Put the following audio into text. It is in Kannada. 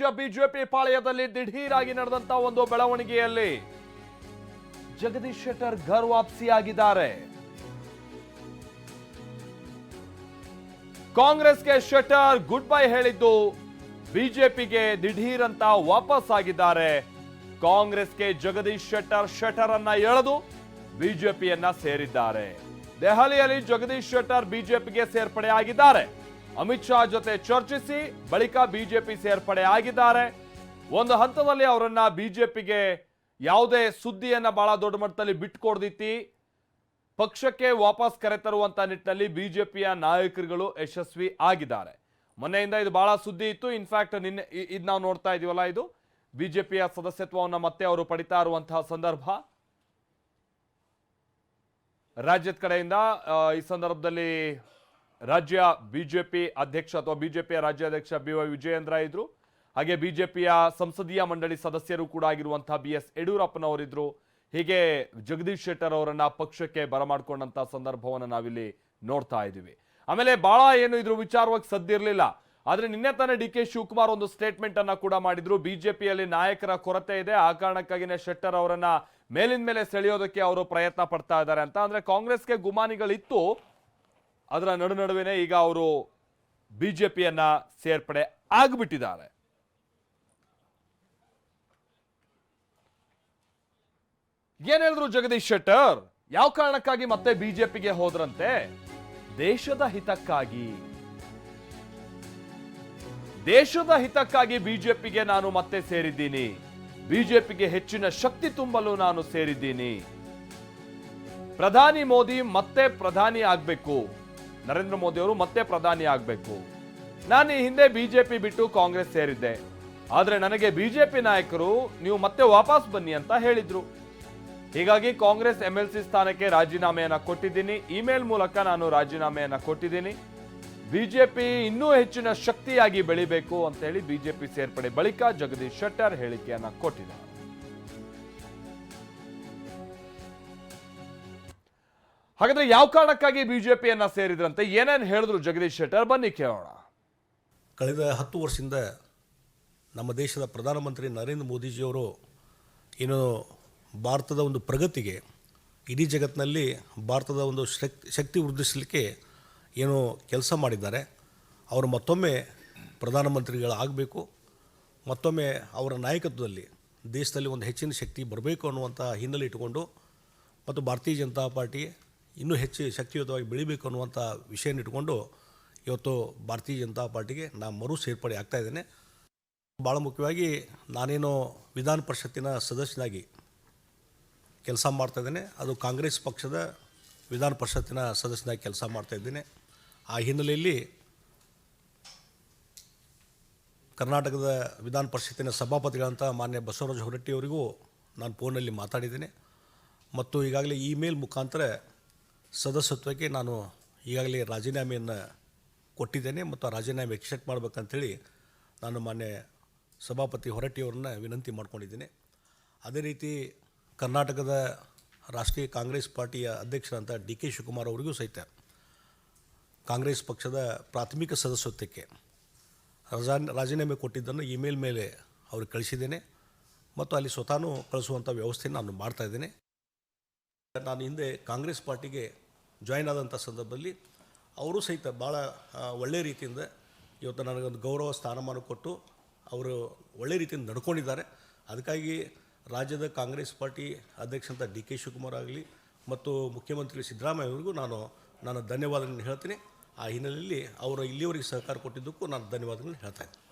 ರಾಜ್ಯ ಬಿಜೆಪಿ ಪಾಳೆಯದಲ್ಲಿ ದಿಢೀರಾಗಿ ನಡೆದಂತ ಒಂದು ಬೆಳವಣಿಗೆಯಲ್ಲಿ ಜಗದೀಶ್ ಶೆಟ್ಟರ್ ಘರ್ ವಾಪಸಿಯಾಗಿದ್ದಾರೆ. ಕಾಂಗ್ರೆಸ್ಗೆ ಶೆಟ್ಟರ್ ಗುಡ್ ಬೈ ಹೇಳಿದ್ದು ಬಿಜೆಪಿಗೆ ದಿಢೀರ್ ಅಂತ ವಾಪಸ್ ಆಗಿದ್ದಾರೆ ಕಾಂಗ್ರೆಸ್ಗೆ ಜಗದೀಶ್ ಶೆಟ್ಟರ್ ಶೆಟ್ಟರ್ ಅನ್ನ ಎಳೆದು ಬಿಜೆಪಿಯನ್ನ ಸೇರಿದ್ದಾರೆ. ದೆಹಲಿಯಲ್ಲಿ ಜಗದೀಶ್ ಶೆಟ್ಟರ್ ಬಿಜೆಪಿಗೆ ಸೇರ್ಪಡೆ ಆಗಿದ್ದಾರೆ ಅಮಿತ್ ಶಾ ಜೊತೆ ಚರ್ಚಿಸಿ ಬಳಿಕ ಬಿಜೆಪಿ ಸೇರ್ಪಡೆ ಆಗಿದ್ದಾರೆ. ಒಂದು ಹಂತದಲ್ಲಿ ಅವರನ್ನ ಬಿಜೆಪಿಗೆ ಯಾವುದೇ ಸುದ್ದಿಯನ್ನ ಬಹಳ ದೊಡ್ಡ ಮಟ್ಟದಲ್ಲಿ ಬಿಟ್ಕೊಡ್ದಿತ್ತಿ. ಪಕ್ಷಕ್ಕೆ ವಾಪಸ್ ಕರೆತರುವಂತ ನಿಟ್ಟಿನಲ್ಲಿ ಬಿಜೆಪಿಯ ನಾಯಕರುಗಳು ಯಶಸ್ವಿ ಆಗಿದ್ದಾರೆ. ಮೊನ್ನೆಯಿಂದ ಇದು ಬಹಳ ಸುದ್ದಿ ಇತ್ತು. ಇನ್ಫ್ಯಾಕ್ಟ್ ನಿನ್ನೆ ಇದು ನಾವು ನೋಡ್ತಾ ಇದೀವಲ್ಲ ಇದು? ಬಿಜೆಪಿಯ ಸದಸ್ಯತ್ವವನ್ನು ಮತ್ತೆ ಅವರು ಪಡಿತಾ ಇರುವಂತಹ ಸಂದರ್ಭ? ರಾಜ್ಯದ ಕಡೆಯಿಂದ ಈ ಸಂದರ್ಭದಲ್ಲಿ ರಾಜ್ಯ ಬಿಜೆಪಿ ಅಧ್ಯಕ್ಷ ಅಥವಾ ಬಿಜೆಪಿಯ ರಾಜ್ಯಾಧ್ಯಕ್ಷ ಬಿ ವೈ ವಿಜಯೇಂದ್ರ ಇದ್ರು. ಹಾಗೆ ಬಿಜೆಪಿಯ ಸಂಸದೀಯ ಮಂಡಳಿ ಸದಸ್ಯರು ಕೂಡ ಆಗಿರುವಂತಹ ಬಿ ಎಸ್ ಯಡಿಯೂರಪ್ಪನವರಿದ್ರು. ಹೀಗೆ ಜಗದೀಶ್ ಶೆಟ್ಟರ್ ಅವರನ್ನ ಪಕ್ಷಕ್ಕೆ ಬರಮಾಡ್ಕೊಂಡಂತ ಸಂದರ್ಭವನ್ನು ನಾವಿಲ್ಲಿ ನೋಡ್ತಾ ಇದ್ದೀವಿ. ಆಮೇಲೆ ಬಹಳ ಏನು ಇದ್ರ ವಿಚಾರವಾಗಿ ಸದ್ದಿರಲಿಲ್ಲ. ಆದ್ರೆ ನಿನ್ನೆ ತಾನೇ ಡಿ ಕೆ ಶಿವಕುಮಾರ್ ಒಂದು ಸ್ಟೇಟ್ಮೆಂಟ್ ಅನ್ನ ಕೂಡ ಮಾಡಿದ್ರು. ಬಿಜೆಪಿಯಲ್ಲಿ ನಾಯಕರ ಕೊರತೆ ಇದೆ. ಆ ಕಾರಣಕ್ಕಾಗಿನೇ ಶೆಟ್ಟರ್ ಅವರನ್ನ ಮೇಲಿನ ಮೇಲೆ ಸೆಳೆಯೋದಕ್ಕೆ ಅವರು ಪ್ರಯತ್ನ ಪಡ್ತಾ ಇದ್ದಾರೆ ಅಂತ. ಅಂದ್ರೆ ಕಾಂಗ್ರೆಸ್ಗೆ ಗುಮಾನಿಗಳಿತ್ತು. ಅದರ ನಡು ನಡುವೆನೇ ಈಗ ಅವರು ಬಿಜೆಪಿಯನ್ನ ಸೇರ್ಪಡೆ ಆಗಿಬಿಟ್ಟಿದ್ದಾರೆ. ಏನ್ ಹೇಳಿದ್ರು ಜಗದೀಶ್ ಶೆಟ್ಟರ್? ಯಾವ ಕಾರಣಕ್ಕಾಗಿ ಮತ್ತೆ ಬಿಜೆಪಿಗೆ ಹೋದ್ರಂತೆ? ದೇಶದ ಹಿತಕ್ಕಾಗಿ. ದೇಶದ ಹಿತಕ್ಕಾಗಿ ಬಿಜೆಪಿಗೆ ನಾನು ಮತ್ತೆ ಸೇರಿದ್ದೀನಿ. ಬಿಜೆಪಿಗೆ ಹೆಚ್ಚಿನ ಶಕ್ತಿ ತುಂಬಲು ನಾನು ಸೇರಿದ್ದೀನಿ. ಪ್ರಧಾನಿ ಮೋದಿ ಮತ್ತೆ ಪ್ರಧಾನಿ ಆಗ್ಬೇಕು. ನರೇಂದ್ರ ಮೋದಿ ಅವರು ಮತ್ತೆ ಪ್ರಧಾನಿ ಆಗಬೇಕು. ನಾನು ಈ ಹಿಂದೆ ಬಿಜೆಪಿ ಬಿಟ್ಟು ಕಾಂಗ್ರೆಸ್ ಸೇರಿದ್ದೆ. ಆದರೆ ನನಗೆ ಬಿಜೆಪಿ ನಾಯಕರು, ನೀವು ಮತ್ತೆ ವಾಪಸ್ ಬನ್ನಿ ಅಂತ ಹೇಳಿದ್ರು. ಹೀಗಾಗಿ ಕಾಂಗ್ರೆಸ್ ಎಂ ಎಲ್ ಸಿ ಸ್ಥಾನಕ್ಕೆ ರಾಜೀನಾಮೆಯನ್ನು ಕೊಟ್ಟಿದ್ದೀನಿ. ಇಮೇಲ್ ಮೂಲಕ ನಾನು ರಾಜೀನಾಮೆಯನ್ನು ಕೊಟ್ಟಿದ್ದೀನಿ. ಬಿಜೆಪಿ ಇನ್ನೂ ಹೆಚ್ಚಿನ ಶಕ್ತಿಯಾಗಿ ಬೆಳಿಬೇಕು ಅಂತ ಹೇಳಿ ಬಿಜೆಪಿ ಸೇರ್ಪಡೆ ಬಳಿಕ ಜಗದೀಶ್ ಶೆಟ್ಟರ್ ಹೇಳಿಕೆಯನ್ನು ಕೊಟ್ಟಿದ್ದಾರೆ. ಹಾಗಾದ್ರೆ ಯಾವ ಕಾರಣಕ್ಕಾಗಿ ಬಿಜೆಪಿಯನ್ನ ಸೇರಿದ್ರಂತೆ? ಏನೇನು ಹೇಳಿದ್ರು ಜಗದೀಶ್ ಶೆಟ್ಟರ್? ಬನ್ನಿ ಕೇಳೋಣ. ಕಳೆದ ಹತ್ತು ವರ್ಷದಿಂದ ನಮ್ಮ ದೇಶದ ಪ್ರಧಾನಮಂತ್ರಿ ನರೇಂದ್ರ ಮೋದಿಜಿಯವರು ಏನು ಭಾರತದ ಒಂದು ಪ್ರಗತಿಗೆ, ಇಡೀ ಜಗತ್ತಿನಲ್ಲಿ ಭಾರತದ ಒಂದು ಶಕ್ತಿ ಶಕ್ತಿ ವೃದ್ಧಿಸಲಿಕ್ಕೆ ಏನು ಕೆಲಸ ಮಾಡಿದ್ದಾರೆ. ಅವರು ಮತ್ತೊಮ್ಮೆ ಪ್ರಧಾನಮಂತ್ರಿಗಳಾಗಬೇಕು. ಮತ್ತೊಮ್ಮೆ ಅವರ ನಾಯಕತ್ವದಲ್ಲಿ ದೇಶದಲ್ಲಿ ಒಂದು ಹೆಚ್ಚಿನ ಶಕ್ತಿ ಬರಬೇಕು ಅನ್ನುವಂಥ ಹಿನ್ನೆಲೆ ಇಟ್ಟುಕೊಂಡು, ಮತ್ತು ಭಾರತೀಯ ಜನತಾ ಪಾರ್ಟಿ ಇನ್ನೂ ಹೆಚ್ಚು ಶಕ್ತಿಯುತವಾಗಿ ಬೆಳಿಬೇಕು ಅನ್ನುವಂಥ ವಿಷಯನ ಇಟ್ಕೊಂಡು ಇವತ್ತು ಭಾರತೀಯ ಜನತಾ ಪಾರ್ಟಿಗೆ ನಾನು ಮರು ಸೇರ್ಪಡೆ ಆಗ್ತಾ ಇದ್ದೇನೆ. ಭಾಳ ಮುಖ್ಯವಾಗಿ ನಾನೇನು ವಿಧಾನ ಪರಿಷತ್ತಿನ ಸದಸ್ಯನಾಗಿ ಕೆಲಸ ಮಾಡ್ತಾ ಇದ್ದೇನೆ. ಅದು ಕಾಂಗ್ರೆಸ್ ಪಕ್ಷದ ವಿಧಾನ ಪರಿಷತ್ತಿನ ಸದಸ್ಯನಾಗಿ ಕೆಲಸ ಮಾಡ್ತಾ ಇದ್ದೇನೆ. ಆ ಹಿನ್ನೆಲೆಯಲ್ಲಿ ಕರ್ನಾಟಕದ ವಿಧಾನ ಪರಿಷತ್ತಿನ ಸಭಾಪತಿಗಳಂತ ಮಾನ್ಯ ಬಸವರಾಜ ಹೊರಟ್ಟಿಯವರಿಗೂ ನಾನು ಫೋನಲ್ಲಿ ಮಾತಾಡಿದ್ದೇನೆ. ಮತ್ತು ಈಗಾಗಲೇ ಇಮೇಲ್ ಮುಖಾಂತರ ಸದಸ್ಯತ್ವಕ್ಕೆ ನಾನು ಈಗಾಗಲೇ ರಾಜೀನಾಮೆಯನ್ನು ಕೊಟ್ಟಿದ್ದೇನೆ ಮತ್ತು ಆ ರಾಜೀನಾಮೆ ಎಕ್ಸೆಪ್ಟ್ ಮಾಡಬೇಕಂತೇಳಿ ನಾನು ಮಾನ್ಯ ಸಭಾಪತಿ ಹೊರಟ್ಟಿಯವರನ್ನ ವಿನಂತಿ ಮಾಡ್ಕೊಂಡಿದ್ದೀನಿ. ಅದೇ ರೀತಿ ಕರ್ನಾಟಕದ ರಾಷ್ಟ್ರೀಯ ಕಾಂಗ್ರೆಸ್ ಪಾರ್ಟಿಯ ಅಧ್ಯಕ್ಷರಂಥ ಡಿ ಕೆ ಶಿವಕುಮಾರ್ ಅವರಿಗೂ ಸಹಿತ ಕಾಂಗ್ರೆಸ್ ಪಕ್ಷದ ಪ್ರಾಥಮಿಕ ಸದಸ್ಯತ್ವಕ್ಕೆ ರಜಾ ರಾಜೀನಾಮೆ ಕೊಟ್ಟಿದ್ದನ್ನು ಇಮೇಲ್ ಮೇಲೆ ಅವ್ರಿಗೆ ಕಳಿಸಿದ್ದೇನೆ ಮತ್ತು ಅಲ್ಲಿ ಸ್ವತಃ ಕಳಿಸುವಂಥ ವ್ಯವಸ್ಥೆಯನ್ನು ನಾನು ಮಾಡ್ತಾಯಿದ್ದೇನೆ ನಾನು ಹಿಂದೆ ಕಾಂಗ್ರೆಸ್ ಪಾರ್ಟಿಗೆ ಜಾಯ್ನ್ ಆದಂಥ ಸಂದರ್ಭದಲ್ಲಿ ಅವರು ಸಹಿತ ಭಾಳ ಒಳ್ಳೆಯ ರೀತಿಯಿಂದ ಇವತ್ತು ನನಗೊಂದು ಗೌರವ ಸ್ಥಾನಮಾನ ಕೊಟ್ಟು ಅವರು ಒಳ್ಳೆ ರೀತಿಯಿಂದ ನಡ್ಕೊಂಡಿದ್ದಾರೆ. ಅದಕ್ಕಾಗಿ ರಾಜ್ಯದ ಕಾಂಗ್ರೆಸ್ ಪಾರ್ಟಿ ಅಧ್ಯಕ್ಷಂತ ಡಿ ಕೆ ಶಿವಕುಮಾರ್ ಆಗಲಿ ಮತ್ತು ಮುಖ್ಯಮಂತ್ರಿ ಸಿದ್ದರಾಮಯ್ಯ ಅವರಿಗೂ ನಾನು ನಾನು ಧನ್ಯವಾದಗಳನ್ನು ಹೇಳ್ತೀನಿ. ಆ ಹಿನ್ನೆಲೆಯಲ್ಲಿ ಅವರು ಇಲ್ಲಿಯವರೆಗೆ ಸಹಕಾರ ಕೊಟ್ಟಿದ್ದಕ್ಕೂ ನಾನು ಧನ್ಯವಾದಗಳನ್ನು ಹೇಳ್ತಾ ಇದ್ದೀನಿ.